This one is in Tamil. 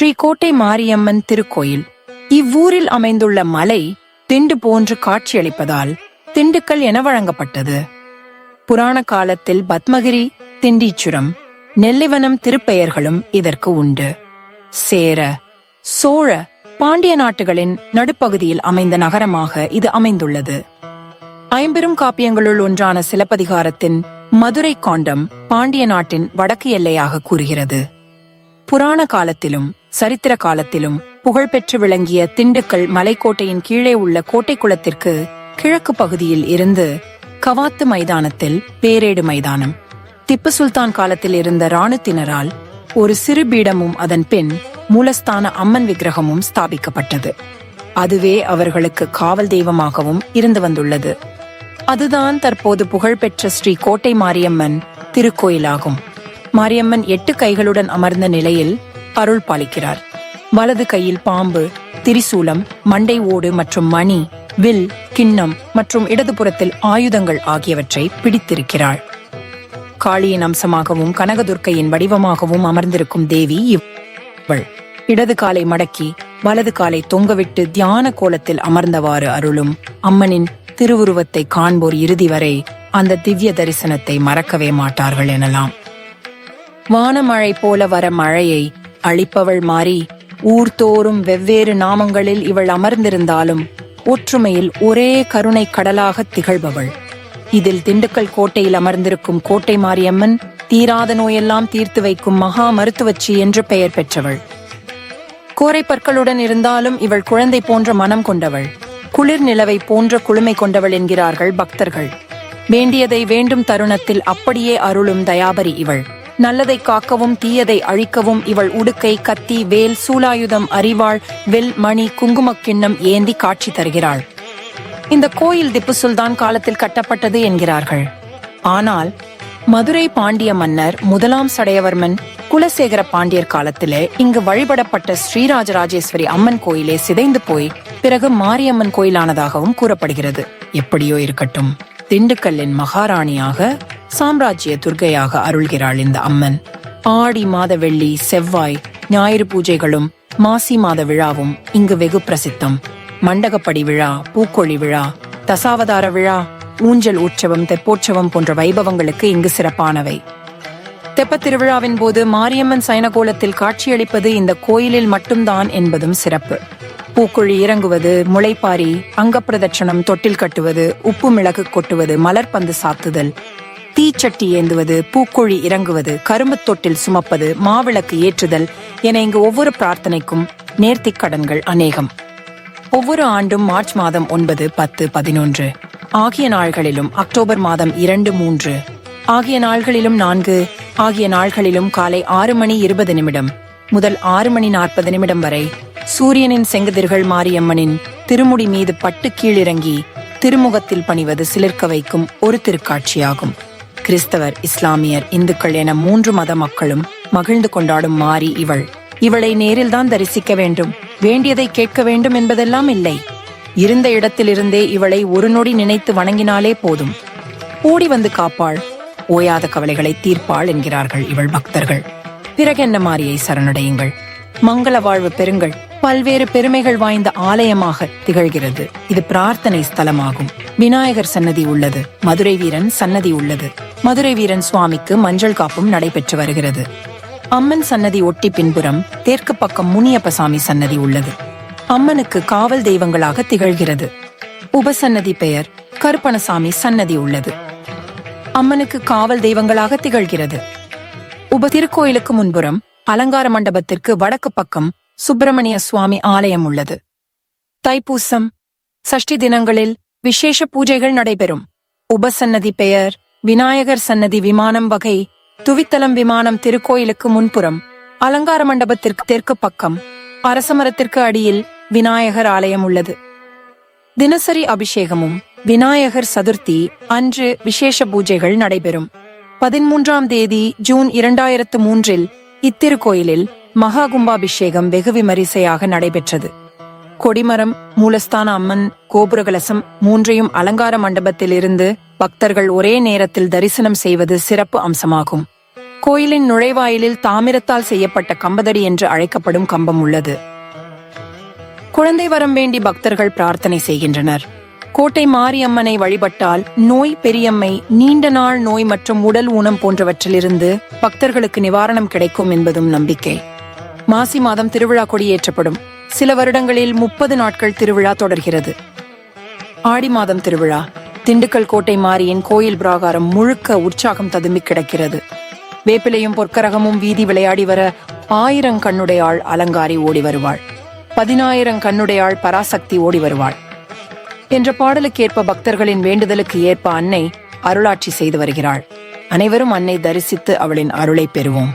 ஸ்ரீகோட்டை மாரியம்மன் திருக்கோயில். இவ்வூரில் அமைந்துள்ள மலை திண்டு போன்று காட்சியளிப்பதால் திண்டுக்கல் என வழங்கப்பட்டது. புராண காலத்தில் பத்மகிரி திண்டீச்சுரம் நெல்லிவனம் திருப்பெயர்களும் இதற்கு உண்டு. சேர சோழ பாண்டிய நாட்டுகளின் நடுப்பகுதியில் அமைந்த நகரமாக இது அமைந்துள்ளது. ஐம்பெரும் காப்பியங்களுள் ஒன்றான சிலப்பதிகாரத்தின் மதுரை காண்டம் பாண்டிய நாட்டின் வடக்கு எல்லையாக கூறுகிறது. புராண காலத்திலும் சரித்திர காலத்திலும் புகழ்பெற்று விளங்கிய திண்டுக்கல் மலைக்கோட்டையின் கீழே உள்ள கோட்டை குளத்திற்கு கிழக்கு பகுதியில் இருந்து கவாத்து மைதானத்தில் பேரேடு மைதானம். திப்பு சுல்தான் காலத்தில் இருந்த ராணுத்தினரால் ஒரு சிறு பீடமும் அதன் பின் மூலஸ்தான அம்மன் விக்கிரகமும் ஸ்தாபிக்கப்பட்டது. அதுவே அவர்களுக்கு காவல் தெய்வமாகவும் இருந்து வந்துள்ளது. அதுதான் தற்போது புகழ்பெற்ற ஸ்ரீ கோட்டை மாரியம்மன் திருக்கோயிலாகும். மாரியம்மன் எட்டு கைகளுடன் அமர்ந்த நிலையில் அருள் பாலிக்கிறார். வலது கையில் பாம்பு திரிசூலம் மண்டை ஓடு மற்றும் மணி வில் கிண்ணம் மற்றும் இடதுபுறத்தில் ஆயுதங்கள் ஆகியவற்றை பிடித்திருக்கிறாள். காளியின் அம்சமாகவும் கனகதுர்க்கையின் வடிவமாகவும் அமர்ந்திருக்கும் தேவி இவள். இடது காலை மடக்கி வலது காலை தொங்கவிட்டு தியான கோலத்தில் அமர்ந்தவாறு அருளும் அம்மனின் திருவுருவத்தை காண்போர் இறுதி வரை அந்த திவ்ய தரிசனத்தை மறக்கவே மாட்டார்கள் எனலாம். வானமழை போல வர மழையை அழிப்பவள் மாறி ஊர்தோறும் வெவ்வேறு நாமங்களில் இவள் அமர்ந்திருந்தாலும் ஒற்றுமையில் ஒரே கருணை கடலாக திகழ்பவள். இதில் திண்டுக்கல் கோட்டையில் அமர்ந்திருக்கும் கோட்டை மாரியம்மன் தீராத நோயெல்லாம் தீர்த்து வைக்கும் மகா மருத்துவச்சி என்று பெயர் பெற்றவள். கோரை பற்களுடன் இருந்தாலும் இவள் குழந்தை போன்ற மனம் கொண்டவள். குளிர் நிலவை போன்ற குளுமை கொண்டவள் என்கிறார்கள் பக்தர்கள். வேண்டியதை வேண்டும் தருணத்தில் அப்படியே அருளும் தயாபரி இவள். நல்லதை காக்கவும் தீயதை அழிக்கவும் இவள் உடுக்கை கத்தி வேல் சூலாயுதம் அறிவாள் வில் மணி குங்குமக் கிண்ணம் ஏந்தி காட்சி தருகிறாள். இந்த கோயில் திப்பு சுல்தான் காலத்தில் கட்டப்பட்டது என்கிறார்கள். ஆனால் மதுரை பாண்டிய மன்னர் முதலாம் சடையவர்மன் குலசேகர பாண்டியர் காலத்திலே இங்கு வழிபடப்பட்ட ஸ்ரீராஜராஜேஸ்வரி அம்மன் கோயிலே சிதைந்து போய் பிறகு மாரியம்மன் கோயிலானதாகவும் கூறப்படுகிறது. எப்படியோ இருக்கட்டும். திண்டுக்கல்லின் மகாராணியாக சாம்ராஜ்ய துர்க்கையாக அருள்கிறாள் இந்த அம்மன். ஆடி மாத வெள்ளி செவ்வாய் ஞாயிறு பூஜைகளும் மாசி மாத விழாவும் இங்கு வெகு பிரசித்தம். மண்டகப்படி விழா பூக்கொழி விழா தசாவதார விழா ஊஞ்சல் உற்சவம் தெப்போற்சவம் போன்ற வைபவங்களுக்கு இங்கு சிறப்பானவை. தெப்ப திருவிழாவின் போது மாரியம்மன் சயனகோலத்தில் காட்சியளிப்பது இந்த கோயிலில் மட்டும்தான் என்பதும் சிறப்பு. பூக்குழி இறங்குவது முளைப்பாரி அங்கப்பிரதட்சணம் தொட்டில் கட்டுவது உப்பு மிளகு கொட்டுவது மலர்பந்து சாத்துதல் தீச்சட்டி ஏந்துவது பூக்குழி இறங்குவது கரும்பு தொட்டில் சுமப்பது மாவிளக்கு ஏற்றுதல் என இங்கு ஒவ்வொரு பிரார்த்தனைக்கும் நேர்த்திக் கடன்கள் அநேகம். ஒவ்வொரு ஆண்டும் மார்ச் மாதம் ஒன்பது பத்து பதினொன்று. ஆகிய நாள்களிலும் அக்டோபர் மாதம் இரண்டு மூன்று. ஆகிய நாள்களிலும் நான்கு ஆகிய நாள்களிலும் காலை ஆறு மணி இருபது நிமிடம் முதல் ஆறு மணி நாற்பது நிமிடம் வரை சூரியனின் செங்குதிர்கள் மாரியம்மனின் திருமுடி மீது பட்டு கீழிறங்கி திருமுகத்தில் பணிவது சிலிர்க்க வைக்கும் ஒரு திருக்காட்சியாகும். கிறிஸ்தவர் இஸ்லாமியர் இந்துக்கள் என மூன்று மத மக்களும் மகிழ்ந்து கொண்டாடும் மாரி இவள். இவளை நேரில்தான் தரிசிக்க வேண்டும். வேண்டியதை கேட்க வேண்டும் என்பதெல்லாம் இல்லை. இருந்த இடத்திலிருந்தே இவளை ஒரு நொடி நினைத்து வணங்கினாலே போதும். ஓடி வந்து காப்பாள். ஓயாத கவலைகளை தீர்ப்பாள் என்கிறார்கள் இவள் பக்தர்கள். பிறகென்ன மாரியை சரணடையுங்கள்? மங்கள வாழ்வு பெறுங்கள். பல்வேறு பெருமைகள் வாய்ந்த ஆலயமாக திகழ்கிறது. இது பிரார்த்தனை ஸ்தலமாகும். விநாயகர் சன்னதி உள்ளது. மதுரை வீரன் சன்னதி உள்ளது. மதுரை வீரன் சுவாமிக்கு மஞ்சள் காப்பும் நடைபெற்று வருகிறது. அம்மன் சன்னதி ஒட்டி பின்புறம் தெற்கு பக்கம் முனியப்பசாமி சன்னதி உள்ளது. அம்மனுக்கு காவல் தெய்வங்களாக திகழ்கிறது. உபசன்னதி பெயர் கருப்பணசாமி சன்னதி உள்ளது. அம்மனுக்கு காவல் தெய்வங்களாக திகழ்கிறது. உப திருக்கோயிலுக்கு முன்புறம் அலங்கார மண்டபத்திற்கு வடக்கு பக்கம் சுப்பிரமணிய சுவாமி ஆலயம் உள்ளது. தைப்பூசம். சஷ்டி தினங்களில் விசேஷ பூஜைகள் நடைபெறும். உபசன்னதி பெயர் விநாயகர் சன்னதி விமானம் வகை துவித்தலம் விமானம் திருக்கோயிலுக்கு முன்புறம் அலங்கார மண்டபத்திற்கு தெற்கு பக்கம் அரசமரத்திற்கு அடியில் விநாயகர் ஆலயம் உள்ளது. தினசரி அபிஷேகமும் விநாயகர் சதுர்த்தி அன்று விசேஷ பூஜைகள் நடைபெறும். பதிமூன்றாம் தேதி ஜூன் இரண்டாயிரத்து மூன்றில் இத்திருக்கோயிலில் மகா கும்பாபிஷேகம் வெகு விமரிசையாக நடைபெற்றது. கொடிமரம் மூலஸ்தான அம்மன் கோபுரகலசம் மூன்றையும் அலங்கார மண்டபத்தில் இருந்து பக்தர்கள் ஒரே நேரத்தில் தரிசனம் செய்வது சிறப்பு அம்சமாகும். கோயிலின் நுழைவாயிலில் தாமிரத்தால் செய்யப்பட்ட கம்பதடி என்று அழைக்கப்படும் கம்பம் உள்ளது. குழந்தை வரம் வேண்டி பக்தர்கள் பிரார்த்தனை செய்கின்றனர். கோட்டை மாரியம்மனை வழிபட்டால் நோய் பெரியம்மை நீண்ட நாள் நோய் மற்றும் உடல் ஊனம் போன்றவற்றிலிருந்து பக்தர்களுக்கு நிவாரணம் கிடைக்கும் என்பதும் நம்பிக்கை. மாசி மாதம் திருவிழா கொடியேற்றப்படும். சில வருடங்களில் முப்பது நாட்கள் திருவிழா தொடர்கிறது. ஆடி மாதம் திருவிழா. திண்டுக்கல் கோட்டை மாரியின் கோயில் பிராகாரம் முழுக்க உற்சாகம் ததும்பி கிடக்கிறது. வேப்பிலையும் பொற்கரகமும் வீதி விளையாடி வர ஆயிரம் கண்ணுடையாள் அலங்காரி ஓடி வருவாள். பதினாயிரம் கண்ணுடையாள் பராசக்தி ஓடி வருவாள். என்ற பாடலுக்கேற்ப பக்தர்களின் வேண்டுதலுக்கு ஏற்ப அன்னை அருளாட்சி செய்து வருகிறாள். அனைவரும் அன்னை தரிசித்து அவளின் அருளை பெறுவோம்.